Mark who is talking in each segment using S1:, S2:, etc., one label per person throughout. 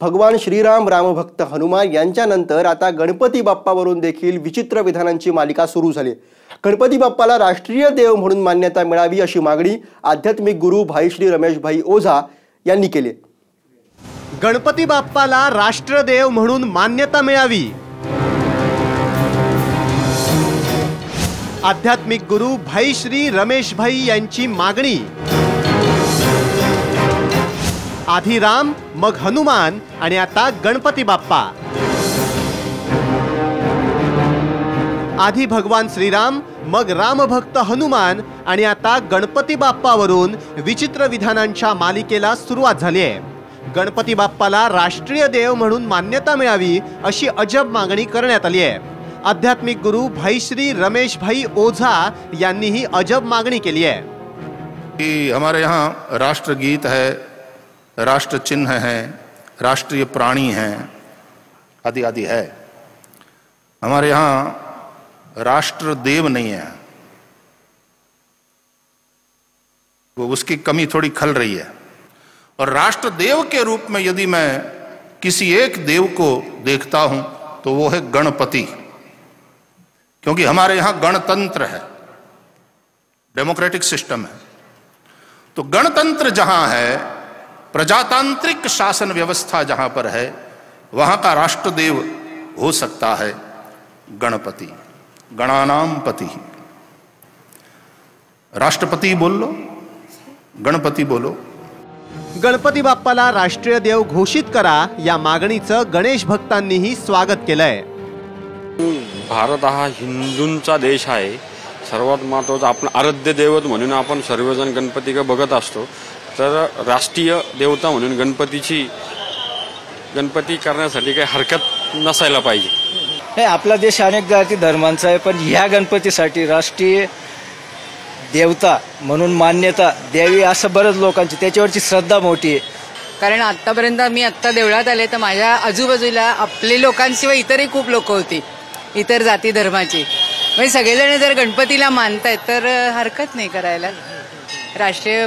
S1: भगवान श्रीराम रामभक्त हनुमान यांच्यानंतर आता गणपती बाप्पावरून देखील विचित्र विधानांची मालिका सुरू झाली. गणपती बाप्पाला राष्ट्रीय देव म्हणून मान्यता मिळावी अशी मागणी आध्यात्मिक गुरु भाई श्री रमेशभाई ओझा यांनी केली.
S2: गणपती बाप्पाला राष्ट्रदेव म्हणून मान्यता मिळावी. आध्यात्मिक गुरु भाई श्री रमेशभाई यांची मागणी. आधी राम मग हनुमान आणि आता गणपती बाप्पा. आधी भगवान श्रीराम मग रामभक्त हनुमान आणि आता गणपती बाप्पावरून विचित्र विधानांच्या मालिकेला सुरुवात झाली आहे. गणपती बाप्पाला राष्ट्रीय देव म्हणून मान्यता मिळावी अशी अजब मागणी करण्यात आली आहे. आध्यात्मिक गुरु भाईश्री रमेश भाई ओझा यांनी ही अजब मागणी केली आहे.
S3: हमारे यहाँ राष्ट्रगीत है राष्ट्र चिन्ह है, राष्ट्रीय प्राणी हैं, आदि आदि है। हमारे यहाँ राष्ट्र देव नहीं है। वो उसकी कमी थोड़ी खल रही है। और राष्ट्र देव के रूप में यदि मैं किसी एक देव को देखता हूँ तो वो है गणपति। क्योंकि हमारे यहाँ गणतंत्र है। डेमोक्रेटिक सिस्टम है। तो गणतंत्र जहाँ है प्रजातांत्रिक शासन व्यवस्था जहां पर है वहां का राष्ट्रदेव हो सकता है गणपति गणानाम पति। राष्ट्रपति बोल लो गणपति बोलो।
S2: गणपती बाप्पाला राष्ट्रीय देव घोषित करा या मागणीचं गणेश भक्तांनीही स्वागत केलंय.
S4: भारत हा हिंदूंचा देश आहे. सर्वात महत्त्वाचं आपण आराध्य दैवत म्हणून आपण सर्वजण गणपतीकडे बघत असतो. तर राष्ट्रीय देवता म्हणून गणपतीची गणपती करण्यासाठी काही हरकत नसायला पाहिजे.
S5: नाही आपला देश अनेक जाती धर्मांचा आहे पण ह्या गणपतीसाठी राष्ट्रीय देवता म्हणून मान्यता द्यावी असं बरंच लोकांची त्याच्यावरची श्रद्धा मोठी आहे.
S6: कारण आतापर्यंत मी आत्ता देवळात आले तर माझ्या आजूबाजूला आपले लोकांशिवाय इतरही खूप लोक होती इतर जाती धर्माची. म्हणजे सगळेजण जर गणपतीला मानतायत तर हरकत नाही करायला. राष्ट्रीय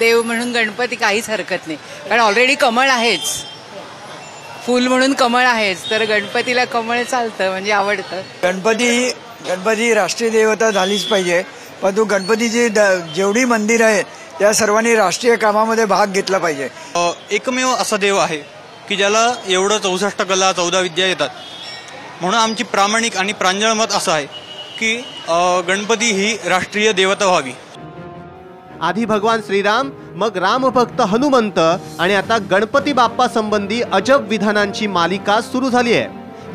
S6: देव म्हणून गणपती काहीच हरकत नाही. कारण ऑलरेडी कमळ आहेच. फूल म्हणून कमळ आहेच. तर गणपतीला कमळ चालतं म्हणजे आवडतं.
S7: गणपती ही गणपती राष्ट्रीय देवता झालीच पाहिजे. परंतु गणपतीची द- जेवढी मंदिर आहेत त्या सर्वांनी राष्ट्रीय कामामध्ये भाग घेतला पाहिजे.
S8: एकमेव असा देव आहे की ज्याला एवढं चौसष्ट कला चौदा विद्या येतात. म्हणून आमची प्रामाणिक आणि प्रांजळ मत असं आहे की गणपती ही राष्ट्रीय देवता व्हावी.
S2: आधी भगवान श्रीराम मग रामभक्त हनुमंत आणि आता गणपती बाप्पा संबंधी अजब विधानांची मालिका सुरू झाली आहे.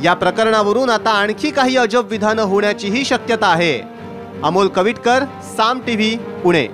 S2: या प्रकरणावरून आता आणखी काही अजब विधानं होण्याचीही शक्यता आहे. अमोल कविटकर साम टीव्ही पुणे.